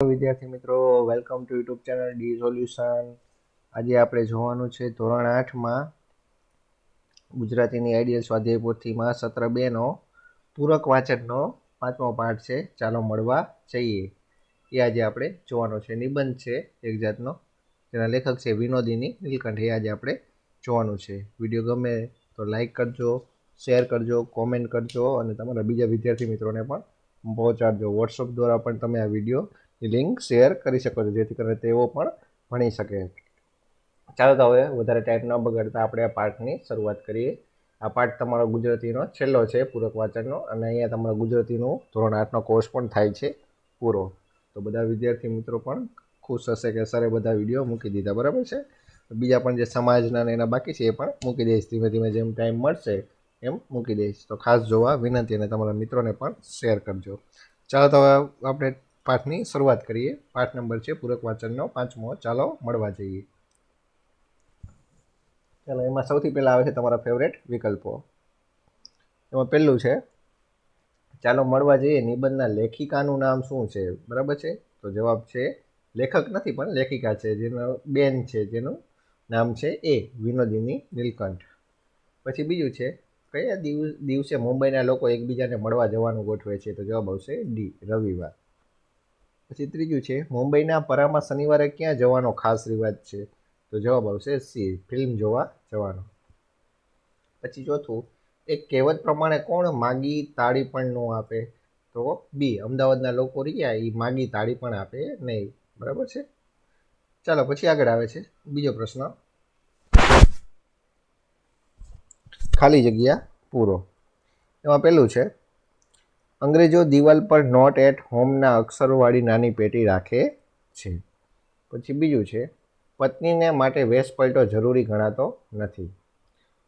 વિદ્યાર્થી મિત્રો welcome to YouTube channel D solution આજે આપણે જોવાનું છે ધોરણ આઠમાં ગુજરાતીની આઈડિયલ સ્વાધ્યાય પોથીમાં સત્ર બેનો પૂરક વાંચનનો પાંચમો પાઠ છે. ચાલો મળવા જઈએ. એ આજે આપણે જોવાનો છે. નિબંધ છે એક જાતનો. જેના લેખક છે વિનોદીની નીલકંઠ. એ આજે આપણે જોવાનું છે. વીડિયો ગમે તો લાઈક કરજો શેર કરજો કોમેન્ટ કરજો અને તમારા બીજા વિદ્યાર્થી મિત્રોને પણ પહોંચાડજો. વોટ્સઅપ દ્વારા પણ તમે આ વીડિયો લિંક શેર કરી શકો છો, જેથી કરીને તેઓ પણ ભણી શકે. ચાલો તો હવે વધારે ટાઈમ ન બગાડતા આપણે આ પાઠની શરૂઆત કરીએ. આ પાઠ તમારો ગુજરાતીનો છેલ્લો છે, પૂરક વાંચનનો, અને અહીંયા તમારો ગુજરાતીનું ધોરણ આઠનો કોર્સ પણ થાય છે, પૂરો. તો બધા વિદ્યાર્થી મિત્રો પણ ખુશ હશે કે સરે બધા વીડિયો મૂકી દીધા, બરાબર છે? બીજા પણ જે સમાજના ને એના બાકી છે, એ પણ મૂકી દઈશ. ધીમે ધીમે જેમ ટાઈમ મળશે, એમ મૂકી દઈશ. તો ખાસ જોવા વિનંતી અને તમારા મિત્રોને પણ શેર કરજો. ચાલો તો આપણે પાઠની શરૂઆત કરીએ. પાઠ નંબર છે, પૂરક વાંચનનો પાંચમો. ચાલો મળવા જઈએ. ચાલો, એમાં સૌથી પહેલાં આવે છે તમારા ફેવરેટ વિકલ્પો. એમાં પહેલું છે, ચાલો મળવા જઈએ. નિબંધના લેખિકાનું નામ શું છે? બરાબર છે? તો જવાબ છે, લેખક નથી, પણ લેખિકા છે. જેનો બેન છે, જેનું નામ છે એ, વિનોદિની નીલકંઠ. પછી બીજું છે, કયા દિવ દિવસે મુંબઈના લોકો એકબીજાને મળવા જવાનું ગોઠવે છે? તો જવાબ આવશે, ડી, રવિવાર. પછી ત્રીજું છે, મુંબઈના પરામાં શનિવારે ક્યાં જવાનો ખાસ રિવાજ છે? તો જવાબ આવશે સી, ફિલ્મ જોવા જવાનો. પછી ચોથું, એક કહેવત પ્રમાણે કોણ માગી તાળી પણ ન આપે? તો બી, અમદાવાદના લોકો રહ્યા એ માગી તાળી પણ આપે નહીં. બરાબર છે? ચાલો, પછી આગળ આવે છે, બીજો પ્રશ્ન. ખાલી જગ્યા પૂરો. એમાં પહેલું છે અંગ્રેજો દિવાલ પર નોટ એટ હોમના અક્ષરોવાળી નાની પેટી રાખે છે. પછી બીજું છે, પત્નીને માટે વેશ પલટો જરૂરી ગણાતો નથી.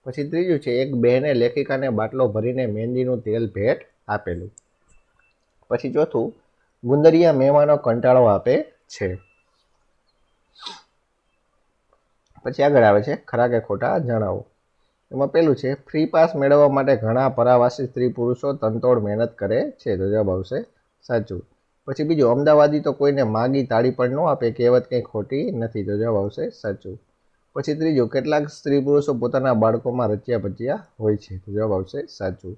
પછી ત્રીજું છે, એક બહેને લેખિકાને બાટલો ભરીને મહેંદીનું તેલ ભેટ આપેલું. પછી ચોથું, ગુંદરિયા મહેમાનો કંટાળો આપે છે. પછી આગળ આવે છે, ખરા કે ખોટા જણાવો. એમાં પેલું છે ફ્રી પાસ મેળવવા માટે ઘણા પરાવાસી સ્ત્રી પુરુષો તનતોડ મહેનત કરે છે. તો જવાબ આવશે, સાચું. પછી બીજું, અમદાવાદી તો કોઈને માગી તાળી પણ ન આપે, કહેવત કંઈ ખોટી નથી. તો જવાબ આવશે, સાચું. પછી ત્રીજું, કેટલાક સ્ત્રી પુરુષો પોતાના બાળકોમાં રચ્યા પચ્યા હોય છે. તો જવાબ આવશે, સાચું.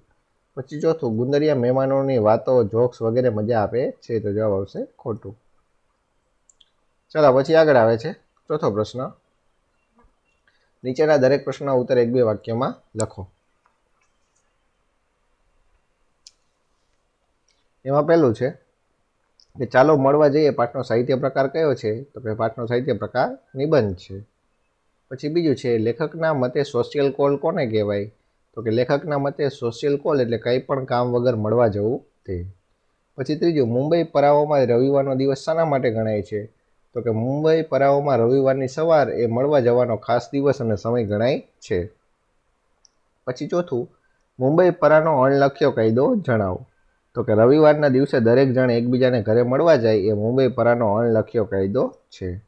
પછી ચોથું, ગુંદરિયા મહેમાનોની વાતો, જોક્સ વગેરે મજા આપે છે. તો જવાબ આવશે, ખોટું. ચાલો, પછી આગળ આવે છે, ચોથો પ્રશ્ન. નીચેના દરેક પ્રશ્નના ઉત્તર એક બે વાક્યમાં લખો. એમાં પહેલું છે કે ચાલો મળવા જઈએ, પાઠનો સાહિત્ય પ્રકાર કયો છે? તો કે પાઠનો સાહિત્ય પ્રકાર નિબંધ છે. પછી બીજું છે, લેખકના મતે સોશિયલ કોલ કોને કહેવાય? તો કે લેખકના મતે સોશિયલ કોલ એટલે કંઈ પણ કામ વગર મળવા જવું તે. પછી ત્રીજું, મુંબઈ પરાઓમાં રવિવારનો દિવસ શાના માટે ગણાય છે? તો કે મુંબઈ પરાઓમાં રવિવારની સવાર એ મળવા જવાનો ખાસ દિવસ અને સમય ગણાય છે. પછી ચોથું, મુંબઈ પરાનો અણલખ્યો કાયદો જણાવો. તો કે રવિવારના દિવસે દરેક જણ એકબીજાને ઘરે મળવા જાય એ મુંબઈ પરાનો અણલખ્યો કાયદો છે.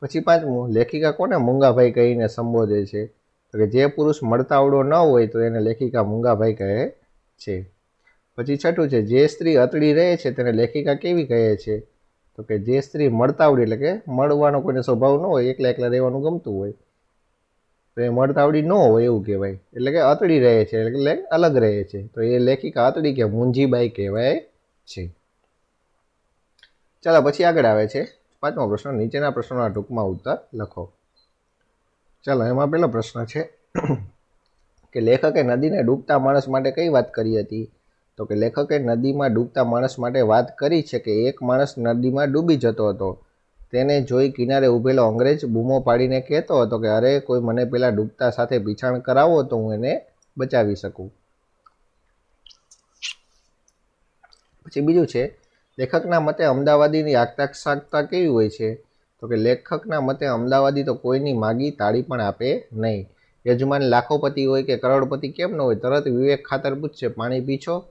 પછી પાંચમું, લેખિકા કોને મુંગાભાઈ કહીને સંબોધે છે? તો કે જે પુરુષ મળતાવડો ન હોય તો એને લેખિકા મૂંગાભાઈ કહે છે. પછી છઠ્ઠું છે, જે સ્ત્રી અતડી રહે છે તેને લેખિકા કેવી કહે છે? તો કે જે સ્ત્રી મળતાવડી એટલે કે મળવાનો કોઈને સ્વભાવ ન હોય, એકલા એકલા રહેવાનું ગમતું હોય. તો એ મળતાવડી ન હોય એવું કહેવાય. એટલે કે અતડી રહે છે, એટલે અલગ રહે છે. તો એ લેખિકા અતડી કે મુંજીબાઈ કહેવાય છે. ચાલો, પછી આગળ આવે છે. પાંચમો પ્રશ્ન, નીચેના પ્રશ્નોના ટૂંકમાં ઉત્તર લખો. ચાલો, એમાં પહેલો પ્રશ્ન છે કે લેખકે નદીને ડૂબતા માણસ માટે કઈ વાત કરી હતી? તો કે લેખકે નદીમાં ડૂબતા માણસ માટે વાત કરી છે કે એક માણસ નદીમાં ડૂબી જતો હતો. તેને જોઈ કિનારે ઊભેલો અંગ્રેજ બૂમો પાડીને કહેતો હતો કે, અરે, કોઈ મને પેલા ડૂબતા સાથે પીછાણ કરાવો તો હું એને બચાવી શકું. પછી બીજું છે, લેખકના મતે અમદાવાદીની આગતા સાગતા કેવી હોય છે? તો કે લેખકના મતે અમદાવાદી તો કોઈની માગી તાળી પણ આપે નહીં. યજમાન લાખોપતિ હોય કે કરોડપતિ કેમ ન હોય? તરત વિવેક ખાતર પૂછશે પાણી પીછો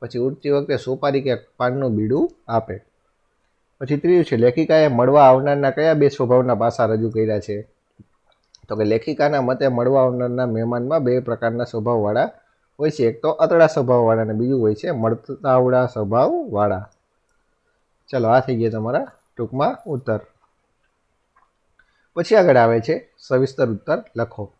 પછી ઉડતી વખતે સોપારી કે પાનનું બીડું આપે. પછી ત્રીજું છે, લેખિકાએ મળવા આવનારના કયા બે સ્વભાવના પાસા રજૂ કર્યા છે? તો કે લેખિકાના મતે મળવા આવનારના મહેમાનમાં બે પ્રકારના સ્વભાવવાળા હોય છે. એક તો અતડા સ્વભાવવાળા અને બીજું હોય છે મળતાવડા સ્વભાવવાળા. ચલો, આ થઈ ગયા તમારા ટૂંકમાં ઉત્તર. પછી આગળ આવે છે, સવિસ્તર ઉત્તર લખો.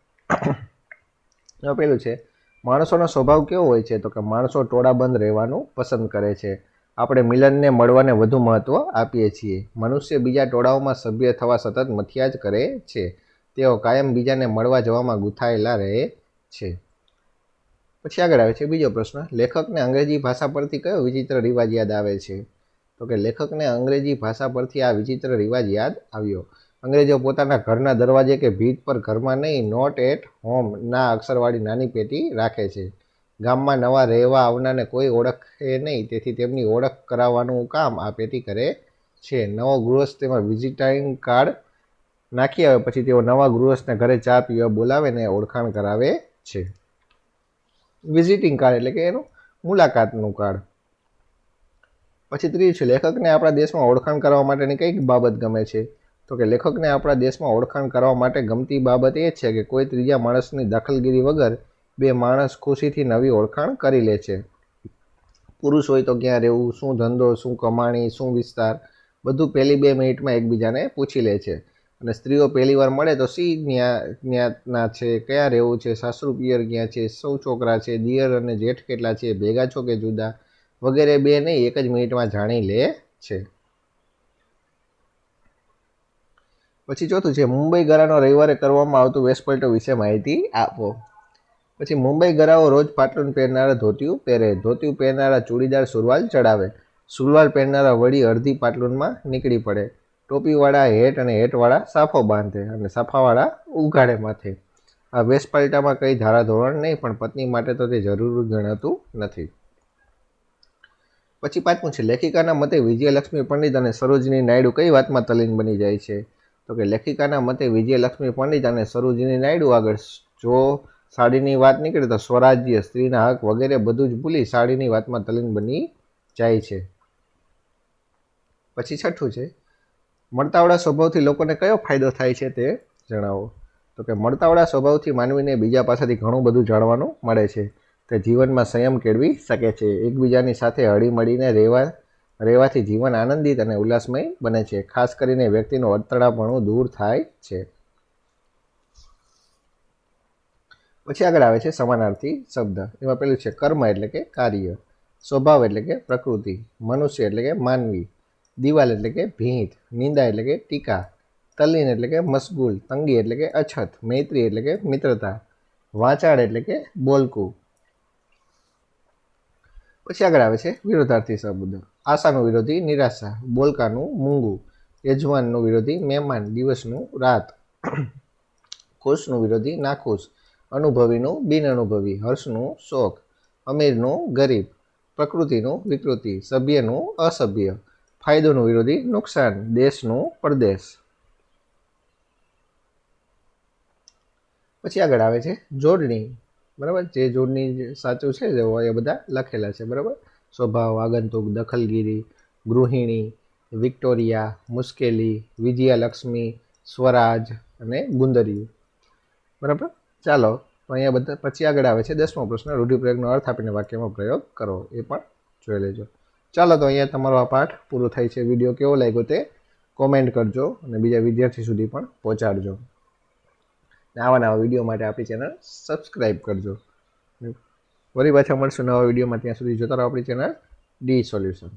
પેલું છે માણસોનો સ્વભાવ કેવો હોય છે? તો કે માણસો ટોળાબંધ રહેવાનું પસંદ કરે છે. આપણે મિલનને મળવાને વધુ મહત્ત્વ આપીએ છીએ. મનુષ્ય બીજા ટોળાઓમાં સભ્ય થવા સતત મથિયા જ કરે છે. તેઓ કાયમ બીજાને મળવા જવામાં ગૂંથાયેલા રહે છે. પછી આગળ આવે છે બીજો પ્રશ્ન. લેખકને અંગ્રેજી ભાષા પરથી કયો વિચિત્ર રિવાજ યાદ આવે છે? તો કે લેખકને અંગ્રેજી ભાષા પરથી આ વિચિત્ર રિવાજ યાદ આવ્યો. અંગ્રેજો પોતાના ઘરના દરવાજે કે ભીત પર ઘરમાં નહીં નોટ એટ હોમ ના અક્ષરવાળી નાની પેટી રાખે છે. ગામમાં નવા રહેવા આવનારને કોઈ ઓળખે નહીં, તેથી તેમની ઓળખ કરાવવાનું કામ આ પેટી કરે છે. નવો ગૃહસ્થ તેમાં વિઝિટિંગ કાર્ડ નાખી આવે, પછી તેઓ નવા ગૃહસ્થને ઘરે ચા પીવા બોલાવે ને ઓળખાણ કરાવે છે. વિઝિટિંગ કાર્ડ એટલે કે એનું મુલાકાતનું કાર્ડ પછી ત્રીજું છે, લેખકને આપણા દેશમાં ઓળખાણ કરવા માટેની કઈ બાબત ગમે છે? તો કે લેખકને આપણા દેશમાં ઓળખાણ કરવા માટે ગમતી બાબત એ છે કે કોઈ ત્રીજા માણસની દખલગીરી વગર બે માણસ ખુશીથી નવી ઓળખાણ કરી લે છે. પુરુષ હોય તો ક્યાં રહેવું, શું ધંધો, શું કમાણી, શું વિસ્તાર, બધું પહેલી બે મિનિટમાં એકબીજાને પૂછી લે છે. અને સ્ત્રીઓ પહેલી વાર મળે તો સી ન્યાના છે, ક્યાં રહેવું છે સાસુ પિયર ક્યાં છે, સૌ છોકરા છે, દિયર અને જેઠ કેટલા છે, ભેગા છો કે જુદા, વગેરે બે નહીં, એક જ મિનિટમાં જાણી લે છે. પછી ચોથું છે, મુંબઈ ગરાનો રવિવારે કરવામાં આવતું વેશપલટો વિશે માહિતી આપો. પછી મુંબઈ ગરાઓ રોજ પાટલુન પહેરનારા ધોતિયું પહેરે. ધોતિયું પહેરનારા ચૂડીદાર સુરવાલ ચડાવે. સુરવાલ પહેરનારા વળી અડધી પાટલુનમાં નીકળી પડે. ટોપીવાળા હેટ અને હેટવાળા સાફો બાંધે અને સાફાવાળા ઉઘાડે માથે. આ વેસ્પાલ્ટામાં કંઈ ધારાધોરણ નહીં, પણ પત્ની માટે તો તે જરૂર ગણાતું નથી. પછી પાંચમું છે, લેખિકાના મતે વિજયલક્ષ્મી પંડિત અને સરોજની નાયડુ કઈ વાતમાં તલીન બની જાય છે? તો કે લેખિકાના મતે વિજયલક્ષ્મી પંડિત અને સરોજની નાયડુ આગળ જો સાડીની વાત નીકળે તો સ્વરાજ્ય સ્ત્રીના હક વગેરે બધું જ ભૂલી સાડીની વાતમાં તલીન બની જાય છે. પછી છઠ્ઠું છે, મળતાવડા સ્વભાવથી લોકોને કયો ફાયદો થાય છે તે જણાવો. તો કે મળતાવડા સ્વભાવથી માનવીને બીજા પાસેથી ઘણું બધું જાણવાનું મળે છે. તે જીવનમાં સંયમ કેળવી શકે છે. એકબીજાની સાથે હળીમળીને રહેવા રહેવાથી જીવન આનંદિત અને ઉલ્લાસમય બને છે. ખાસ કરીને વ્યક્તિનું અડતળાપણું દૂર થાય છે. પછી આગળ આવે છે સમાનાર્થી શબ્દ. એમાં પેલું છે કર્મ એટલે કે કાર્ય. સ્વભાવ એટલે કે પ્રકૃતિ. મનુષ્ય એટલે કે માનવી. દિવાલ એટલે કે ભીંત. નિંદા એટલે કે ટીકા. તલ્લીન એટલે કે મશગુલ. તંગી એટલે કે અછત. મૈત્રી એટલે કે મિત્રતા. વાંચાળ એટલે કે બોલકું. પછી આગળ આવે છે વિરોધાર્થી શબ્દ આશાનો વિરોધી, નિરાશા, બોલકાનું મૂંગું, યજમાનનું વિરોધી, મહેમાન દિવસનું રાત, ખુશનું વિરોધી, નાખુશ, અનુભવીનું બિનઅનુભવી હર્ષનું શોક અમીરનું ગરીબ, પ્રકૃતિનું વિકૃતિ, સભ્યનું અસભ્ય, ફાયદોનું વિરોધી, નુકસાન, દેશનું પરદેશ. પછી આગળ આવે છે જોડણી. બરાબર? જે જોડની સાચું છે જે હોય એ બધા લખેલા છે, બરાબર? સ્વભાવ, આગંતુક, દખલગીરી, ગૃહિણી, વિક્ટોરિયા, મુશ્કેલી વિજયાલક્ષ્મી સ્વરાજ અને ગુંદરિયું. બરાબર? ચાલો, તો અહીંયા બધા પછી આગળ આવે છે દસમો પ્રશ્ન, રૂઢિપ્રયોગનો અર્થ આપીને વાક્યમાં પ્રયોગ કરો, એ પણ જોઈ લેજો. ચાલો, તો અહીંયા તમારો આ પાઠ પૂરો થાય છે. વીડિયો કેવો લાગ્યો તે કોમેન્ટ કરજો અને બીજા વિદ્યાર્થી સુધી પણ પહોંચાડજો. ને આવા નવા વીડિયો માટે આપણી ચેનલ સબસ્ક્રાઈબ કરજો. વળી પાછા મળશું નવા વિડીયોમાં. ત્યાં સુધી જોતા રહો આપણી ચેનલ ડી સોલ્યુશન.